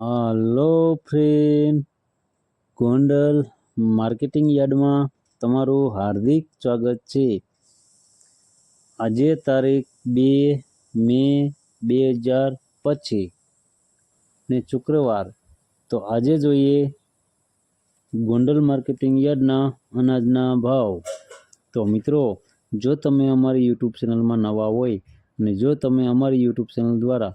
Hello friend, Gondal marketing યાર્ડમાં તમારું હાર્દિક સ્વાગત છે. આજે તારીખ બે મે બે હજાર પચીસ ને શુક્રવાર. તો આજે જોઈએ ગોંડલ માર્કેટિંગ યાર્ડના અનાજના ભાવ. તો મિત્રો, જો તમે અમારી યુટ્યુબ ચેનલમાં નવા હોય અને જો તમે અમારી યુટ્યુબ ચેનલ દ્વારા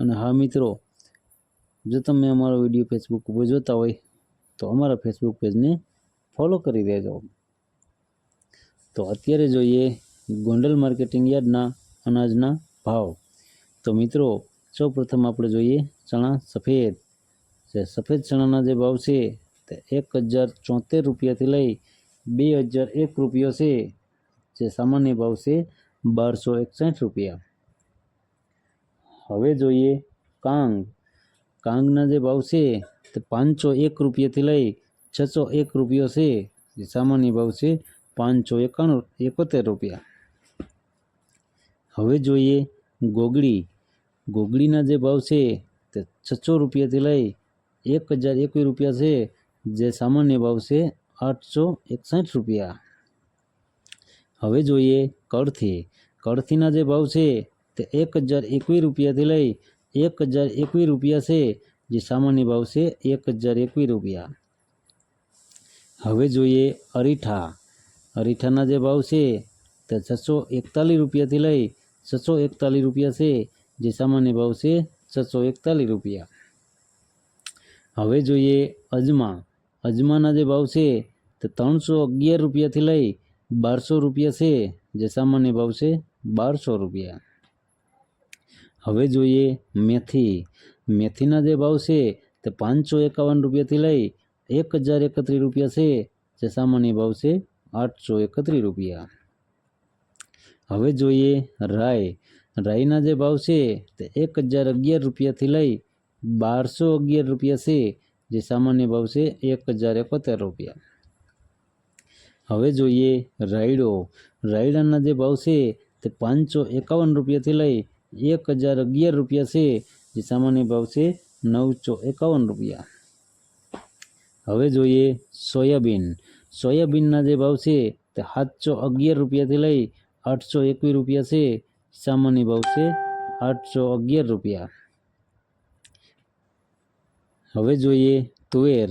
અને હા મિત્રો, જો તમે અમારો વીડિયો ફેસબુક ઉપર જોતા હોય, તો અમારા ફેસબુક પેજને ફોલો કરી દેજો. તો અત્યારે જોઈએ ગોંડલ માર્કેટિંગ યાર્ડના અનાજના ભાવ. તો મિત્રો સૌ પ્રથમ આપણે જોઈએ ચણા સફેદ. જે સફેદ ચણાના જે ભાવ છે, તે એક હજાર ચોતેર રૂપિયાથી લઈ બે હજાર એક રૂપિયો છે. જે સામાન્ય ભાવ છે બારસો એકસઠ રૂપિયા. હવે જોઈએ કાંગ. કાંગના જે ભાવ છે તે પાંચસો એક રૂપિયાથી લઈ છસો એક રૂપિયો છે. જે સામાન્ય ભાવ છે પાંચસો એકાણું, એકોતેર રૂપિયા. હવે જોઈએ ગોગડી. ગોગડીના જે ભાવ છે તે છસો રૂપિયાથી લઈ એક હજાર એકવીસ રૂપિયા છે. જે સામાન્ય ભાવ છે આઠસો એકસઠ રૂપિયા. હવે જોઈએ કળથી. કળથીના જે ભાવ છે તે એક હજાર એકવીસ રૂપિયાથી લઈ એક હજાર એકવીસ રૂપિયા છે, જે સામાન્ય ભાવ છે, એક હજાર એકવીસ રૂપિયા. હવે જોઈએ અરીઠા. અરીઠાના જે ભાવ છે, તે છસો એકતાલીસ રૂપિયાથી લઈ છસો એકતાલીસ રૂપિયા છે, જે સામાન્ય ભાવ છે, છસો એકતાલીસ રૂપિયા. હવે જોઈએ અજમા. અજમાના જે ભાવ છે, તે ત્રણસો અગિયાર રૂપિયાથી લઈ બારસો રૂપિયા છે, જે સામાન્ય ભાવ છે, બારસો રૂપિયા. હવે જોઈએ મેથી. મેથીના જે ભાવ છે તે પાંચસો એકાવન રૂપિયાથી લઈ એક હજાર એકત્રીસ રૂપિયા છે, જે સામાન્ય ભાવ છે આઠસો એકત્રીસ રૂપિયા. હવે જોઈએ રાય રાયના જે ભાવ છે તે એક હજાર અગિયાર રૂપિયાથી લઈ બારસો અગિયાર રૂપિયા છે, જે સામાન્ય ભાવ છે એક હજાર એકોતેર રૂપિયા. હવે જોઈએ રાયડો. રાયડાના જે ભાવ છે તે પાંચસો એકાવન રૂપિયાથી લઈ એક હજાર અગિયાર રૂપિયા છે, જે સામાન્ય ભાવ છે નવસો એકાવન રૂપિયા. હવે જોઈએ સોયાબીન. સોયાબીનના જે ભાવ છે તે સાતસો અગિયાર રૂપિયાથી લઈ આઠસો એકવીસ રૂપિયા છે, સામાન્ય ભાવ છે આઠસો અગિયાર રૂપિયા. હવે જોઈએ તુવેર.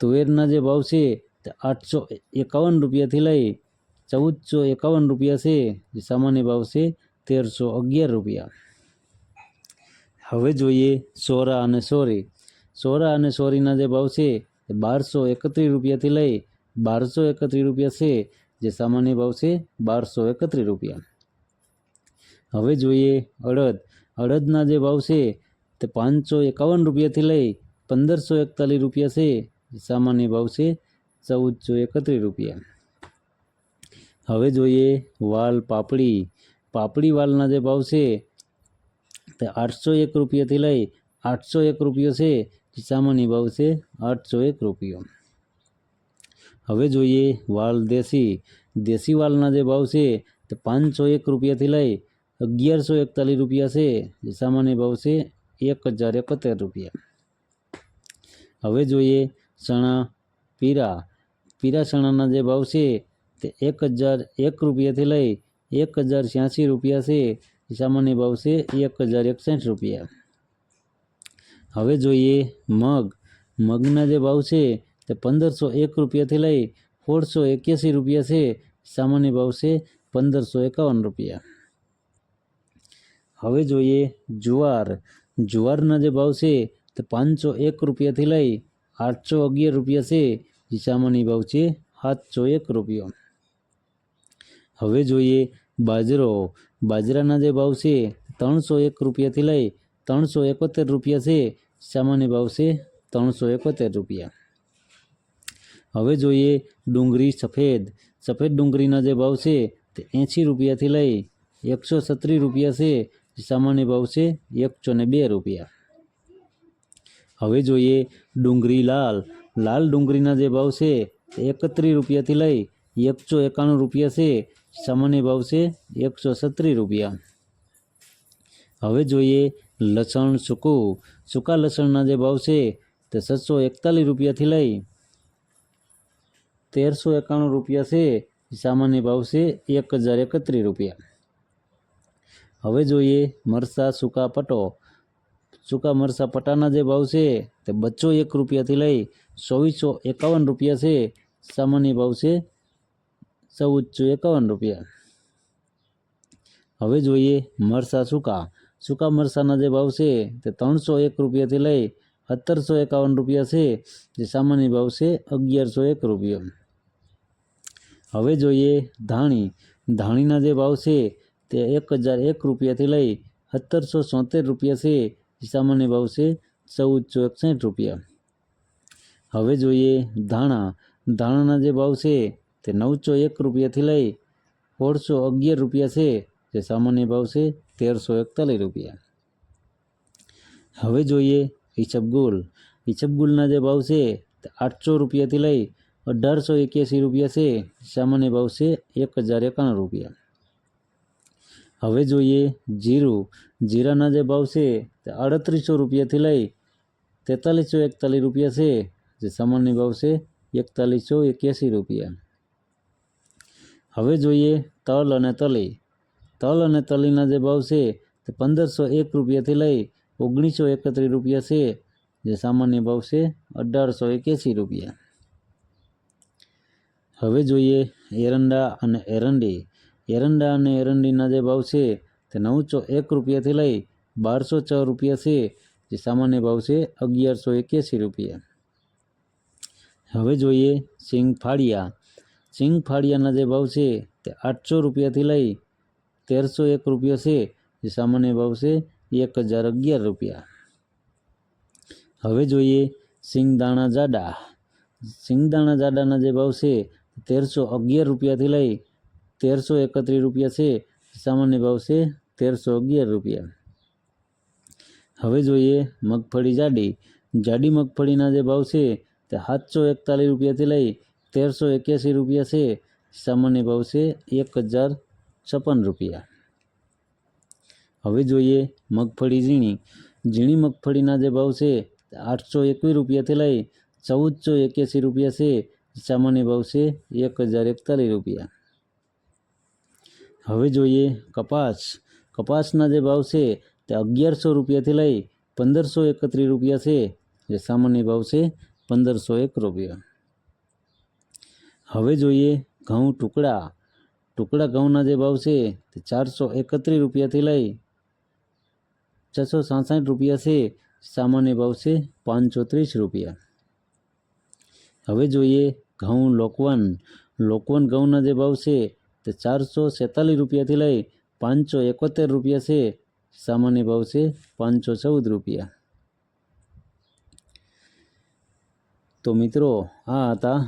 તુવેરના જે ભાવ છે તે આઠસો એકાવન રૂપિયાથી લઈ ચૌદસો એકાવન રૂપિયા છે, જે સામાન્ય ભાવ છે તેરસો અગિયાર રૂપિયા. હવે જોઈએ સોરા અને સોરી. સોરા અને સોરીના જે ભાવ છે તે બારસો એકત્રીસ રૂપિયાથી લઈ બારસો એકત્રીસ રૂપિયા છે. જે સામાન્ય ભાવ છે બારસો એકત્રીસ રૂપિયા. હવે જોઈએ અડદ. અડદના જે ભાવ છે તે પાંચસો એકાવન રૂપિયાથી લઈ પંદરસો એકતાલીસ રૂપિયા છે. સામાન્ય ભાવ છે ચૌદસો એકત્રીસ રૂપિયા. હવે જોઈએ વાલ પાપડી. પાપડી વાલના જે ભાવ છે, તે આઠસો એક રૂપિયાથી લઈ આઠસો એક રૂપિયો છે, જે સામાન્ય ભાવ છે, આઠસો એક રૂપિયો. હવે જોઈએ વાલ દેશી. દેશી વાલના જે ભાવ છે, તે પાંચસો એક રૂપિયાથી લઈ અગિયારસો એકતાલીસ રૂપિયા છે, જે સામાન્ય ભાવ છે, એક હજાર એકોતેર રૂપિયા. હવે જોઈએ ચણા પીરા. પીરા ચણાના જે ભાવ છે, તે એક હજાર એક રૂપિયાથી લઈ એક હજાર છ્યાસી રૂપિયા છે, સામાન્ય ભાવ છે એક હજાર એકસઠ રૂપિયા. હવે જોઈએ મગ. મગના જે ભાવ છે તે પંદરસો એક રૂપિયાથી લઈ સોળસો એક્યાસી રૂપિયા છે, સામાન્ય ભાવ છે પંદરસો એકાવન રૂપિયા. હવે જોઈએ જુવાર. જુવારના જે ભાવ છે તે પાંચસો એક રૂપિયાથી લઈ આઠસો અગિયાર રૂપિયા છે, સામાન્ય ભાવ છે સાતસો એક રૂપિયો. હવે જોઈએ બાજરો. બાજરાના જે ભાવ છે ત્રણસો એક રૂપિયાથી લઈ ત્રણસો એકોતેર રૂપિયા છે. સામાન્ય ભાવ છે ત્રણસો એકોતેર રૂપિયા. હવે જોઈએ ડુંગળી સફેદ. સફેદ ડુંગળીના જે ભાવ છે તે એંશી રૂપિયાથી લઈ એકસો સત્રીસ રૂપિયા છે. સામાન્ય ભાવ છે એકસો ને બે રૂપિયા. હવે જોઈએ ડુંગળી લાલ. લાલ ડુંગળીના જે ભાવ છે એકત્રીસ રૂપિયાથી લઈ એકસો એકાણું રૂપિયા છે. સામાન્ય ભાવ છે એકસો સત્રીસ રૂપિયા. હવે જોઈએ લસણ સૂકું. સૂકા લસણના જે ભાવ છે તે છસો એકતાલીસ રૂપિયાથી લઈ તેરસો એકાણું રૂપિયા છે. સામાન્ય ભાવ છે એક હજાર એકત્રીસ રૂપિયા. હવે જોઈએ મરસા સૂકા પટો. સૂકા મરસા પટાના જે ભાવ છે તે બચ્ચો એક રૂપિયાથી લઈ ચોવીસો એકાવન રૂપિયા છે. સામાન્ય ભાવ છે ચૌદસો એકાવન રૂપિયા. હવે જોઈએ મરસા સૂકા. સૂકા મરસાના જે ભાવ છે તે ત્રણસો એક રૂપિયાથી લઈ સત્તરસો એકાવન રૂપિયા છે. જે સામાન્ય ભાવ છે અગિયારસો એક રૂપિયા. હવે જોઈએ ધાણી. ધાણીના જે ભાવ છે તે એક હજાર એક રૂપિયાથી લઈ સત્તરસો સોતેર રૂપિયા છે. જે સામાન્ય ભાવ છે ચૌદસો એકસઠ રૂપિયા. હવે જોઈએ ધાણા. ધાણાના જે ભાવ છે તે નવસો એક રૂપિયાથી લઈ સોળસો અગિયાર રૂપિયા છે, જે સામાન્ય ભાવ છે, તેરસો એકતાલીસ રૂપિયા. હવે જોઈએ ઈસબગુલ ઈસબગુલના જે ભાવ છે, તે આઠસો રૂપિયાથી લઈ અઢારસો એક્યાસી રૂપિયા છે, સામાન્ય ભાવ છે, એક હજાર એકાણું રૂપિયા. હવે જોઈએ જીરું. જીરાના જે ભાવ છે, તે આડત્રીસો રૂપિયાથી લઈ તેતાલીસો એકતાલીસ રૂપિયા છે, જે સામાન્ય ભાવ છે, એકતાલીસો એક્યાસી રૂપિયા. હવે જોઈએ તલ અને તલી. તલ અને તલીના જે ભાવ છે તે પંદરસો એક રૂપિયાથી લઈ ઓગણીસો એકત્રીસ રૂપિયા છે. જે સામાન્ય ભાવ છે અઢારસો એક્યાસી રૂપિયા. હવે જોઈએ એરંડા અને એરંડી. એરંડા અને એરંડીના જે ભાવ છે તે નવસો એક રૂપિયાથી લઈ બારસો છ રૂપિયા છે. જે સામાન્ય ભાવ છે અગિયારસો એક્યાસી રૂપિયા. હવે જોઈએ સિંગ ફાળિયા સિંગ ફાળિયાના જે ભાવ છે તે આઠસો રૂપિયાથી લઈ તેરસો એક રૂપિયો છે. જે સામાન્ય ભાવ છે એક હજાર અગિયાર રૂપિયા. હવે જોઈએ સિંગદાણા જાડા. સિંગદાણા જાડાના જે ભાવ છે તેરસો અગિયાર રૂપિયાથી લઈ તેરસો એકત્રીસ રૂપિયા છે. સામાન્ય ભાવ છે તેરસો અગિયાર રૂપિયા. હવે જોઈએ મગફળી જાડી. જાડી મગફળીના જે ભાવ છે તે સાતસો એકતાલીસ રૂપિયાથી લઈ તેરસો એક્યાસી રૂપિયા છે. સામાન્ય ભાવ છે એક હજાર છપ્પન રૂપિયા. હવે જોઈએ મગફળી ઝીણી. ઝીણી મગફળીના જે ભાવ છે આઠસો એકવીસ રૂપિયાથી લઈ ચૌદસો એક્યાસી રૂપિયા છે. સામાન્ય ભાવ છે એક હજાર એકતાલીસ રૂપિયા. હવે જોઈએ કપાસ. કપાસના જે ભાવ છે તે અગિયારસો રૂપિયાથી લઈ પંદરસો એકત્રીસ રૂપિયા છે. જે સામાન્ય ભાવ છે પંદરસો એક રૂપિયા. હવે જોઈએ ઘઉં ટુકડા. ટુકડા ઘઉંના જે ભાવ છે તે ચારસો એકત્રીસ રૂપિયાથી લઈ છસો સાસઠ રૂપિયા છે. સામાન્ય ભાવ છે પાંચસો ત્રીસ રૂપિયા. હવે જોઈએ ઘઉં લોકવન. લોકવન ઘઉંના જે ભાવ છે તે ચારસો સેતાલીસ રૂપિયાથી લઈ પાંચસો એકોતેર રૂપિયા છે. સામાન્ય ભાવ છે પાંચસો ચૌદ રૂપિયા. તો મિત્રો, આ હતા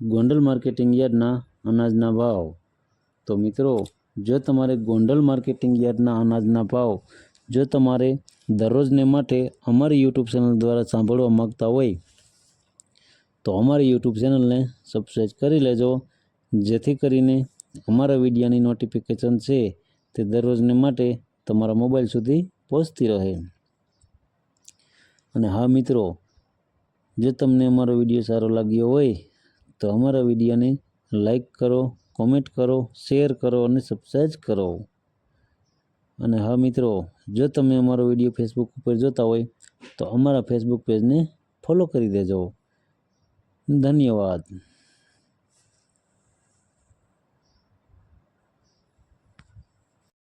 ગોંડલ માર્કેટિંગ યાર્ડના અનાજના ભાવ. તો મિત્રો, જો તમારે ગોંડલ માર્કેટિંગ યાર્ડના અનાજના ભાવ જો તમારે દરરોજને માટે અમારી યુટ્યુબ ચેનલ દ્વારા સાંભળવા માગતા હોય, તો અમારી યુટ્યુબ ચેનલને સબસ્ક્રાઈબ કરી લેજો, જેથી કરીને અમારા વિડીયાની નોટિફિકેશન છે તે દરરોજને માટે તમારા મોબાઈલ સુધી પહોંચતી રહે. અને હા મિત્રો, જો તમને અમારો વીડિયો સારો લાગ્યો હોય તો અમારા વિડીયોને લાઈક કરો, કોમેન્ટ કરો, શેર કરો અને સબસ્ક્રાઈબ કરો. અને હા મિત્રો, જો તમે અમારો વીડિયો ફેસબુક ઉપર જોતા હોય, તો અમારા ફેસબુક પેજને ફોલો કરી દેજો. ધન્યવાદ.